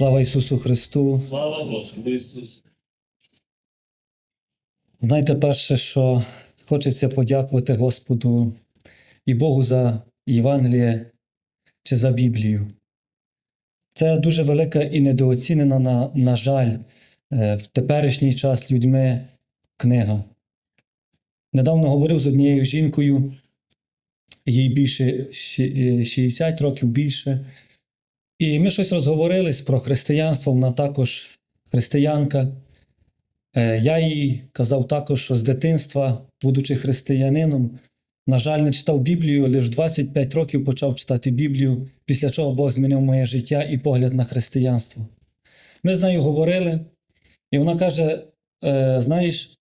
Слава Ісусу Христу! Слава Господу Ісусу! Знаєте, перше, що хочеться подякувати Господу і Богу за Євангеліє чи за Біблію. Це дуже велика і недооцінена, на, на жаль, е, в теперішній час людьми книга. Недавно говорив з однією жінкою, їй більше е, 60 років більше. І ми щось розговорились про християнство, вона також християнка. Е, Я їй казав також, що з дитинства, будучи християнином, на жаль, не читав Біблію, лише 25 років почав читати Біблію, після чого Бог змінив моє життя і погляд на християнство. Ми з нею говорили, і вона каже: «Е, знаєш,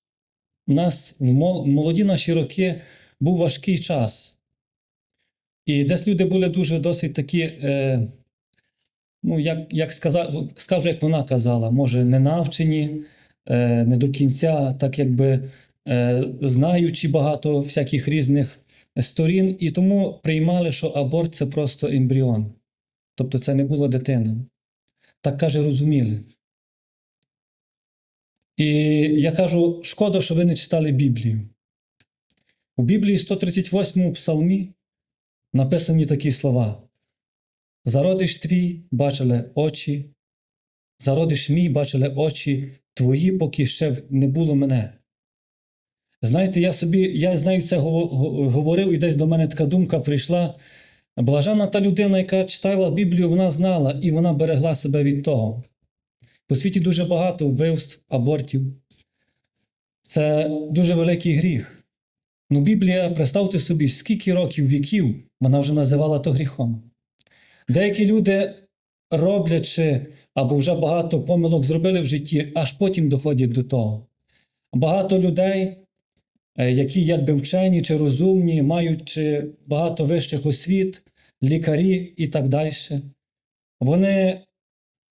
у нас в молоді наші роки був важкий час. І десь люди були дуже досить такі, е, ну, як, як сказав, скажу, як вона казала, може, не навчені, е, не до кінця, так якби е, знаючи багато всяких різних сторін, і тому приймали, що аборт це просто ембріон. Тобто це не була дитина. Так каже, розуміли. І я кажу: шкода, що ви не читали Біблію. У Біблії 138 псалмі написані такі слова: Зародиш твій бачили очі, зародиш мій бачили очі твої, поки ще не було мене. Знаєте, я собі, я знаю, це говорив, і десь до мене така думка прийшла. Блажена та людина, яка читала Біблію, вона знала і вона берегла себе від того. По світі дуже багато вбивств, абортів. Це дуже великий гріх. Ну, Біблія, представте собі, скільки років, віків вона вже називала то гріхом. Деякі люди, роблячи або вже багато помилок зробили в житті, аж потім доходять до того. Багато людей, е, які якби вчені чи розумні, маючи багато вищих освіт, лікарі і так далі, вони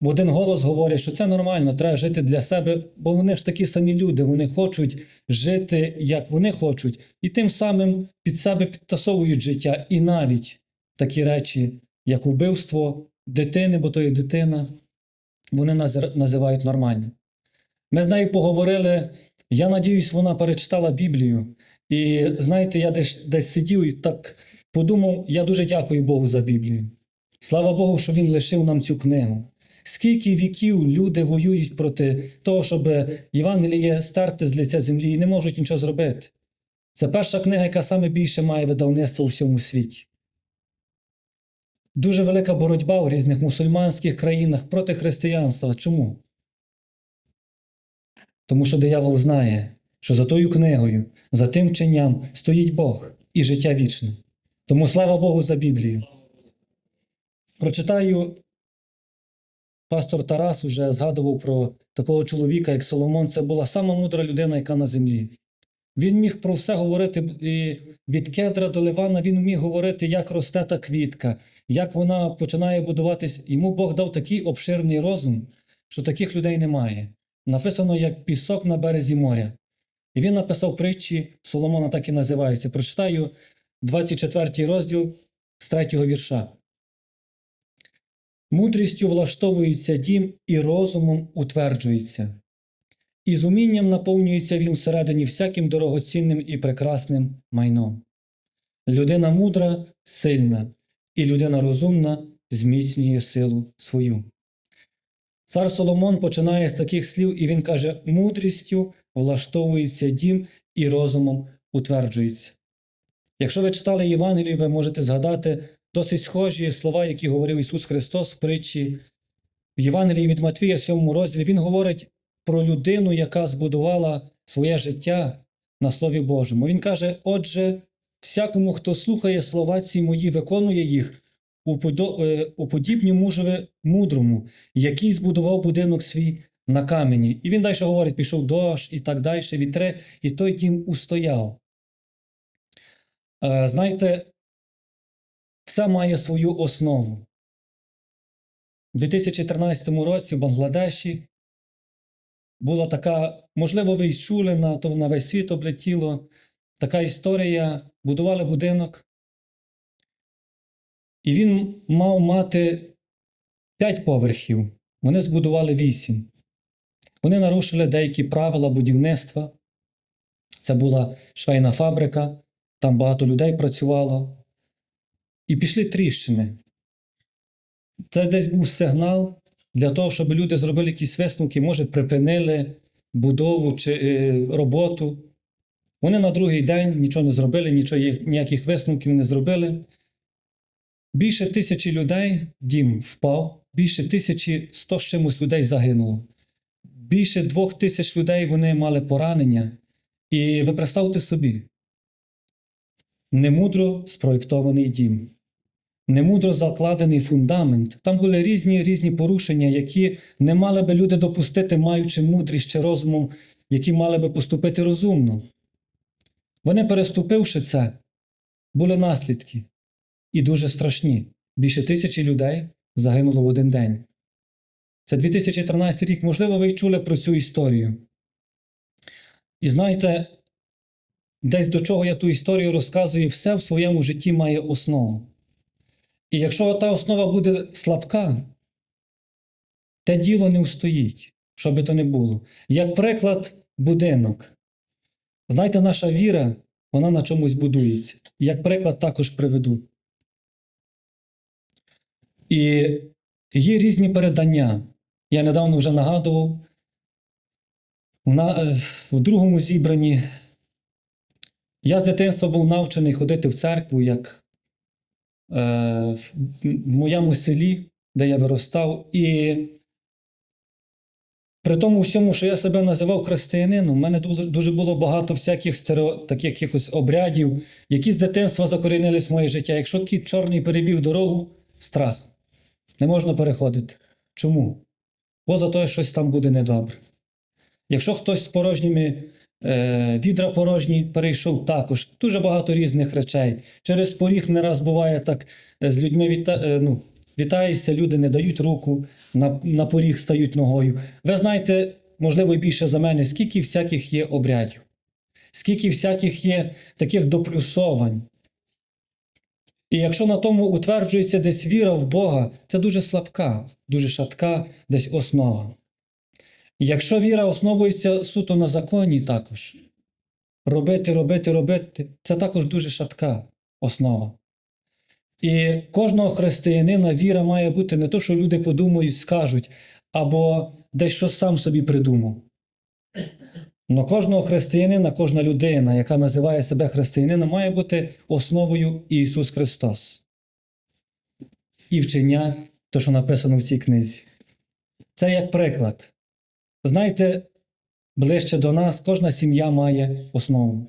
в один голос говорять, що це нормально, треба жити для себе, бо вони ж такі самі люди, вони хочуть жити, як вони хочуть, і тим самим під себе підтасовують життя. І навіть такі речі, як убивство дитини, бо то є дитина, вони назир- називають нормально. Ми з нею поговорили. Я надіюсь, вона перечитала Біблію. І знаєте, я десь, десь сидів і так подумав: я дуже дякую Богу за Біблію. Слава Богу, що Він лишив нам цю книгу. Скільки віків люди воюють проти того, щоб Євангеліє стерти з лиця землі і не можуть нічого зробити. Це перша книга, яка саме більше має видавництво у всьому світі. Дуже велика боротьба в різних мусульманських країнах проти християнства. Чому? Тому що диявол знає, що за тою книгою, за тим вченням стоїть Бог і життя вічне. Тому слава Богу за Біблію. Прочитаю, пастор Тарас уже згадував про такого чоловіка, як Соломон. Це була сама мудра людина, яка на землі. Він міг про все говорити і від кедра до Ливана, він міг говорити, як росте та квітка, як вона починає будуватись. Йому Бог дав такий обширний розум, що таких людей немає. Написано як пісок на березі моря. І він написав притчі Соломона, так і називається. Прочитаю 24 розділ з 3 вірша. Мудрістю влаштовується дім і розумом утверджується. І з умінням наповнюється він всередині всяким дорогоцінним і прекрасним майном. Людина мудра сильна, і людина розумна зміцнює силу свою. Цар Соломон починає з таких слів, і він каже: мудрістю влаштовується дім і розумом утверджується. Якщо ви читали Євангелію, ви можете згадати досить схожі слова, які говорив Ісус Христос в притчі в Євангелії від Матвія, 7 розділі. Він говорить про людину, яка збудувала своє життя на Слові Божому. Він каже: Отже, всякому, хто слухає слова ці мої, виконує їх, уподо- е, мужеві мудрому, який збудував будинок свій на камені. І він далі говорить: пішов дощ і так далі, вітре, і той дім устояв. Е, Знаєте, все має свою основу. У 2013 році в Бангладеші була така, можливо, ви й чули, на, то на весь світ облетіло. Така історія. Будували будинок, і він мав мати 5 поверхів. Вони збудували вісім. Вони нарушили деякі правила будівництва. Це була швейна фабрика, там багато людей працювало. І пішли тріщини. Це десь був сигнал для того, щоб люди зробили якісь висновки, може, припинили будову чи е, роботу. Вони на другий день нічого не зробили, нічого, ніяких висновків не зробили. Більше тисячі людей дім впав, більше тисячі сто з чимось людей загинуло. Більше двох тисяч людей вони мали поранення. І ви представте собі, немудро спроєктований дім, немудро закладений фундамент. Там були різні різні порушення, які не мали би люди допустити, маючи мудрість чи розумом, які мали би поступити розумно. Вони, переступивши це, були наслідки і дуже страшні. Більше тисячі людей загинуло в один день. Це 2013 рік. Можливо, ви й чули про цю історію. І знаєте, десь до чого я ту історію розказую, все в своєму житті має основу. І якщо та основа буде слабка, те діло не встоїть, що би то не було. Як приклад, будинок. Знаєте, наша віра, вона на чомусь будується. Як приклад також приведу. І є різні передання. Я недавно вже нагадував. На, е, другому зібранні я з дитинства був навчений ходити в церкву, як в в моєму селі, де я виростав. І при тому всьому, що я себе називав християнином, в мене дуже, було багато всяких стерео, таких якихось обрядів, які з дитинства закорінились в моє життя. Якщо кіт чорний перебіг дорогу, страх. Не можна переходити. Чому? Бо за те щось там буде недобре. Якщо хтось з порожніми е, відра порожні перейшов, також дуже багато різних речей. Через поріг не раз буває так, е, з людьми віта, е, ну, вітаєшся, люди не дають руку, на, на поріг стають ногою. Ви знаєте, можливо, більше за мене, скільки всяких є обрядів, скільки всяких є таких доплюсовань. І якщо на тому утверджується десь віра в Бога, це дуже слабка, дуже шатка десь основа. Якщо віра основується суто на законі також, робити, робити, робити, це також дуже шатка основа. І кожного християнина віра має бути не то, що люди подумають, скажуть, або десь що сам собі придумав. Но кожного християнина, кожна людина, яка називає себе християнином, має бути основою Ісус Христос. І вчення, то, що написано в цій книзі. Це як приклад. Знаєте, ближче до нас кожна сім'я має основу.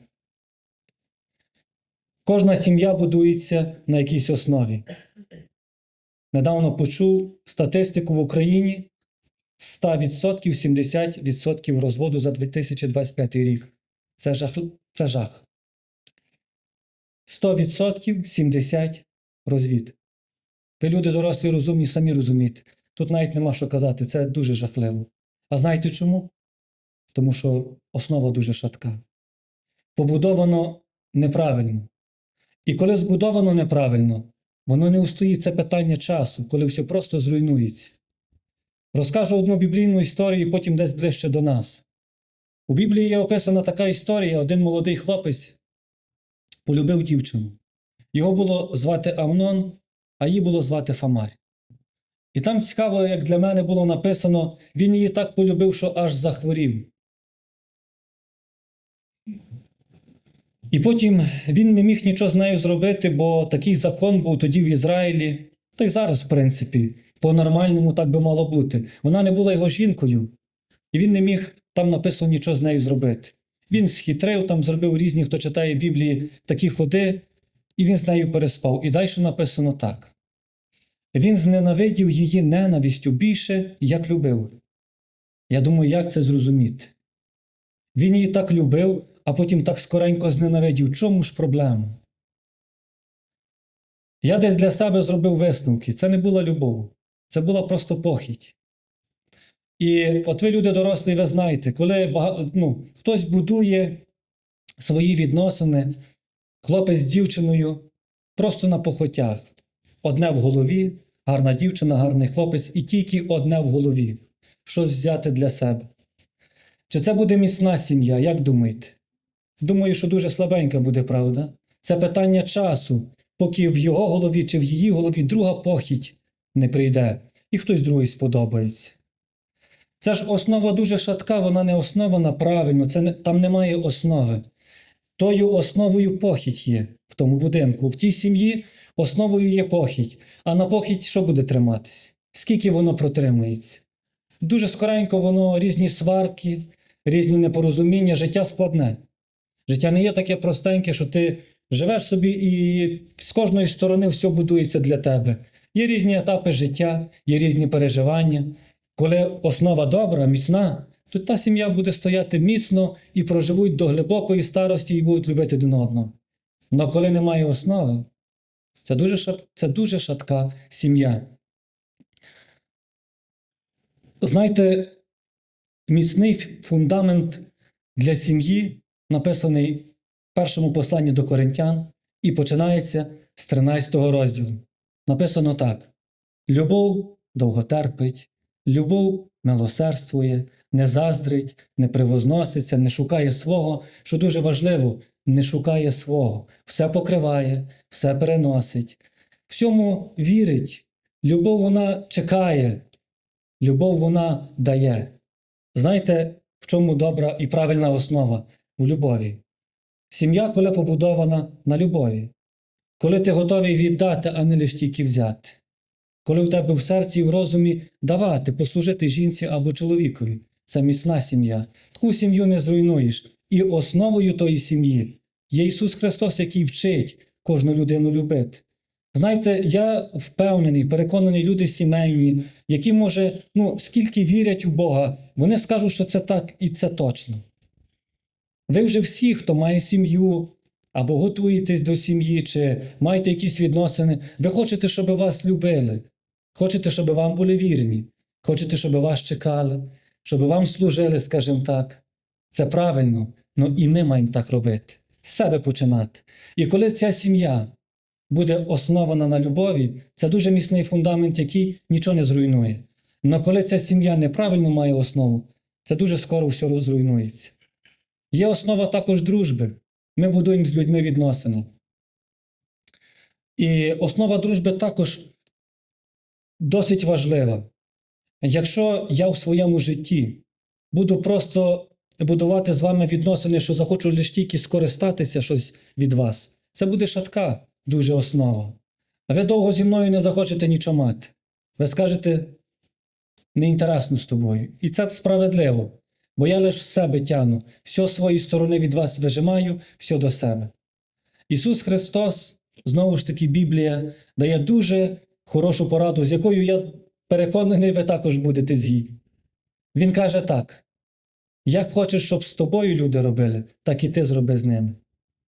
Кожна сім'я будується на якійсь основі. Недавно почув статистику в Україні 100% 70% розводу за 2025 рік. Це жах. Це жах. 100% 70 розвід. Ви люди дорослі, розумні, самі розумієте. Тут навіть нема що казати, це дуже жахливо. А знаєте чому? Тому що основа дуже шатка. Побудовано неправильно. І коли збудовано неправильно, воно не устоїть це питання часу, коли все просто зруйнується. Розкажу одну біблійну історію, потім десь ближче до нас. У Біблії є описана така історія: один молодий хлопець полюбив дівчину. Його було звати Амнон, а її було звати Фамарь. І там цікаво, як для мене було написано, він її так полюбив, що аж захворів. І потім він не міг нічого з нею зробити, бо такий закон був тоді в Ізраїлі, та й зараз, в принципі, по-нормальному так би мало бути. Вона не була його жінкою, і він не міг там написано нічого з нею зробити. Він схитрив, там зробив різні, хто читає Біблії, такі ходи, і він з нею переспав. І далі написано так. Він зненавидів її ненавистю більше, як любив. Я думаю, як це зрозуміти? Він її так любив, а потім так скоренько зненавидів. Чому ж проблема? Я десь для себе зробив висновки. Це не була любов, це була просто похідь. І от ви, люди дорослі, ви знаєте, коли ну, хтось будує свої відносини, хлопець з дівчиною, просто на похотях. Одне в голові, гарна дівчина, гарний хлопець, і тільки одне в голові щось взяти для себе. Чи це буде міцна сім'я, як думаєте? Думаю, що дуже слабенька буде, правда? Це питання часу, поки в його голові чи в її голові друга похідь не прийде, і хтось другий сподобається. Це ж основа дуже шатка, вона не основана правильно, це не, там немає основи. Тою основою похідь є в тому будинку. В тій сім'ї основою є похідь. А на похідь що буде триматись? Скільки воно протримається? Дуже скоренько воно різні сварки, різні непорозуміння, життя складне. Життя не є таке простеньке, що ти живеш собі і з кожної сторони все будується для тебе. Є різні етапи життя, є різні переживання. Коли основа добра, міцна, то та сім'я буде стояти міцно і проживуть до глибокої старості і будуть любити один одного. Але коли немає основи, це дуже, шат, це дуже шатка сім'я. Знаєте, міцний фундамент для сім'ї написаний в першому посланні до коринтян і починається з 13 розділу. Написано так: Любов довготерпить, любов милосердствує, не заздрить, не привозноситься, не шукає свого, що дуже важливо, не шукає свого, все покриває, все переносить, всьому вірить. Любов вона чекає, любов вона дає. Знаєте, в чому добра і правильна основа? В любові. Сім'я, коли побудована на любові, коли ти готовий віддати, а не лише тільки взяти, коли у тебе в серці і в розумі давати, послужити жінці або чоловікові, це міцна сім'я. Таку сім'ю не зруйнуєш. І основою тої сім'ї є Ісус Христос, який вчить кожну людину любити. Знаєте, я впевнений, переконаний, люди сімейні, які, може, ну, скільки вірять у Бога, вони скажуть, що це так і це точно. Ви вже всі, хто має сім'ю, або готуєтесь до сім'ї, чи маєте якісь відносини, ви хочете, щоб вас любили, хочете, щоб вам були вірні, хочете, щоб вас чекали, щоб вам служили, скажімо так. Це правильно, але і ми маємо так робити, з себе починати. І коли ця сім'я буде основана на любові, це дуже міцний фундамент, який нічого не зруйнує. Але коли ця сім'я неправильно має основу, це дуже скоро все зруйнується. Є основа також дружби. Ми будуємо з людьми відносини. І основа дружби також досить важлива. Якщо я в своєму житті буду просто будувати з вами відносини, що захочу лише тільки скористатися щось від вас, це буде шатка дуже основа. А ви довго зі мною не захочете нічого мати. Ви скажете, неінтересно з тобою. І це справедливо. Бо я лише в себе тяну, все своєї сторони від вас вижимаю, все до себе. Ісус Христос, знову ж таки, Біблія дає дуже хорошу пораду, з якою я переконаний, ви також будете згідні. Він каже так: як хочеш, щоб з тобою люди робили, так і ти зроби з ними.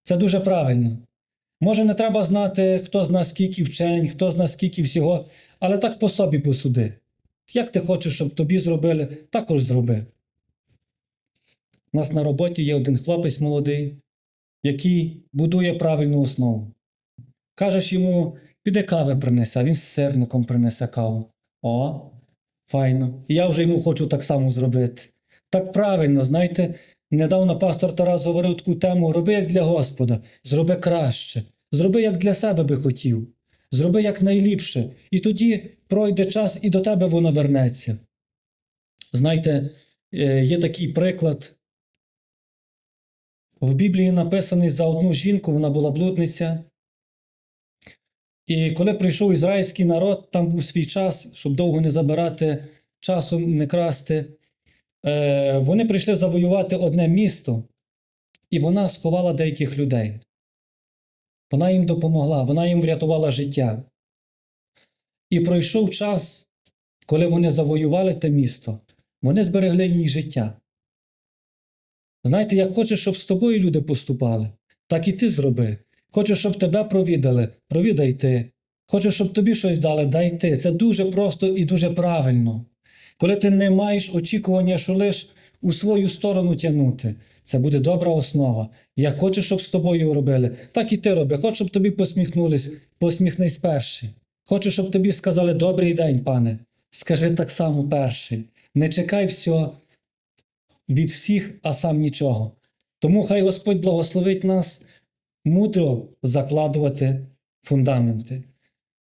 Це дуже правильно. Може, не треба знати, хто з нас скільки вчень, хто з нас скільки всього, але так по собі посуди. Як ти хочеш, щоб тобі зробили, також зроби. У нас на роботі є один хлопець молодий, який будує правильну основу. Кажеш йому, піди кави принесе, він з сирником принесе каву. О, файно. І я вже йому хочу так само зробити. Так правильно, знаєте, недавно пастор Тарас говорив таку тему: роби як для Господа, зроби краще, зроби як для себе би хотів, зроби як найліпше, і тоді пройде час і до тебе воно вернеться. Знаєте, е, є такий приклад. В Біблії написаний за одну жінку, вона була блудниця. І коли прийшов ізраїльський народ, там був свій час, щоб довго не забирати часу, не красти. Е, Вони прийшли завоювати одне місто, і вона сховала деяких людей. Вона їм допомогла, вона їм врятувала життя. І пройшов час, коли вони завоювали те місто, вони зберегли їй життя. Знаєте, як хочеш, щоб з тобою люди поступали, так і ти зроби. Хочеш, щоб тебе провідали, провідай ти. Хочеш, щоб тобі щось дали, дай ти. Це дуже просто і дуже правильно. Коли ти не маєш очікування, що лиш у свою сторону тягнути, це буде добра основа. Як хочеш, щоб з тобою робили, так і ти роби. Хочеш, щоб тобі посміхнулись, посміхнись перший. Хочу, щоб тобі сказали добрий день, пане. Скажи так само перший. Не чекай все від всіх, а сам нічого. Тому хай Господь благословить нас мудро закладувати фундаменти.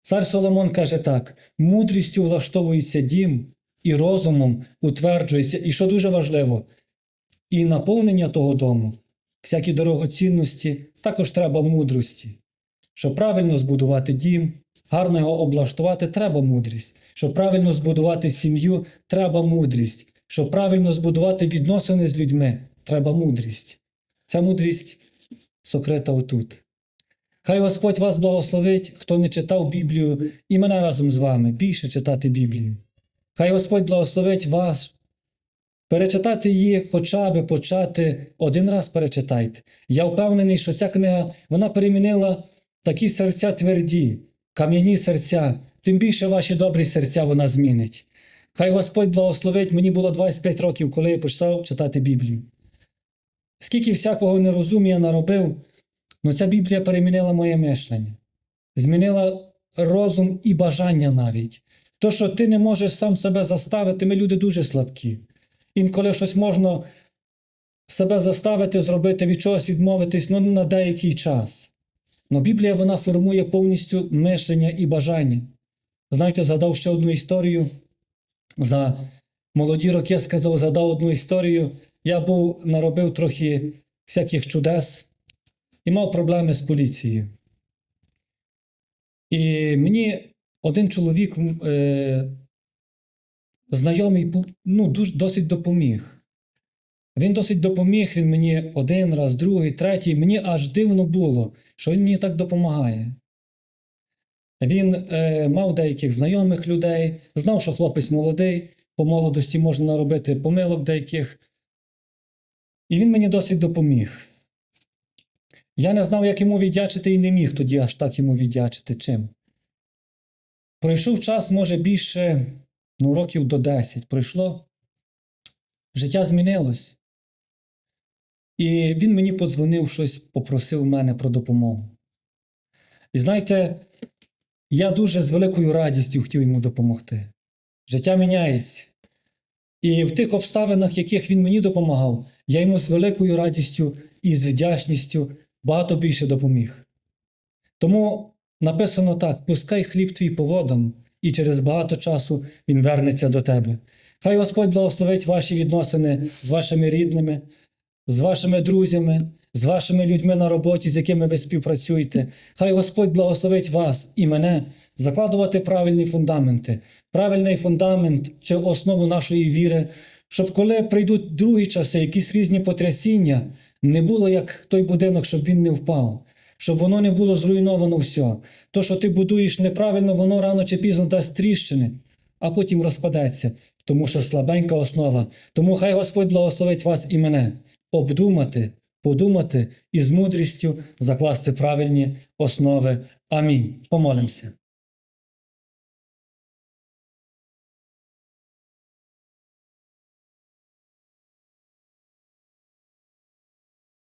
Цар Соломон каже так: мудрістю влаштовується дім, і розумом утверджується, і що дуже важливо, і наповнення того дому, всякі дорогоцінності, також треба мудрості. Щоб правильно збудувати дім, гарно його облаштувати, треба мудрість. Щоб правильно збудувати сім'ю, треба мудрість. Щоб правильно збудувати відносини з людьми, треба мудрість. Ця мудрість сокрита отут. Хай Господь вас благословить, хто не читав Біблію, і мене разом з вами більше читати Біблію. Хай Господь благословить вас. Перечитати її, хоча би почати один раз перечитайте. Я впевнений, що ця книга вона перемінила такі серця тверді, кам'яні серця, тим більше ваші добрі серця вона змінить. Хай Господь благословить, мені було 25 років, коли я почав читати Біблію. Скільки всякого нерозумія наробив, Ну, ця Біблія перемінила моє мишлення, змінила розум і бажання навіть. То, що ти не можеш сам себе заставити, ми люди дуже слабкі. Інколи щось можна себе заставити, зробити від чогось відмовитись ну, на деякий час. Но Біблія вона формує повністю мишлення і бажання. Знаєте, згадав ще одну історію. За молоді роки я сказав, згадав одну історію. Я був наробив трохи всяких чудес і мав проблеми з поліцією. І мені один чоловік, е, знайомий, ну, дуже, досить допоміг. Він досить допоміг, він мені один раз, другий, третій. Мені аж дивно було, що він мені так допомагає. Він е, мав деяких знайомих людей, знав, що хлопець молодий, по молодості можна наробити помилок деяких. І він мені досить допоміг. Я не знав, як йому віддячити, і не міг тоді аж так йому віддячити чим. Пройшов час, може, більше ну, років до 10 пройшло. Життя змінилось. І він мені подзвонив щось, попросив мене про допомогу. І знаєте, я дуже з великою радістю хотів йому допомогти. Життя міняється. І в тих обставинах, яких він мені допомагав, я йому з великою радістю і з вдячністю багато більше допоміг. Тому написано так: пускай хліб твій по водам, і через багато часу він вернеться до тебе. Хай Господь благословить ваші відносини з вашими рідними, з вашими друзями, з вашими людьми на роботі, з якими ви співпрацюєте. Хай Господь благословить вас і мене закладувати правильні фундаменти, правильний фундамент чи основу нашої віри, щоб коли прийдуть другі часи, якісь різні потрясіння, не було як той будинок, щоб він не впав, щоб воно не було зруйновано все. То, що ти будуєш неправильно, воно рано чи пізно дасть тріщини, а потім розпадеться, тому що слабенька основа. Тому хай Господь благословить вас і мене обдумати, подумати і з мудрістю закласти правильні основи. Амінь. Помолимося.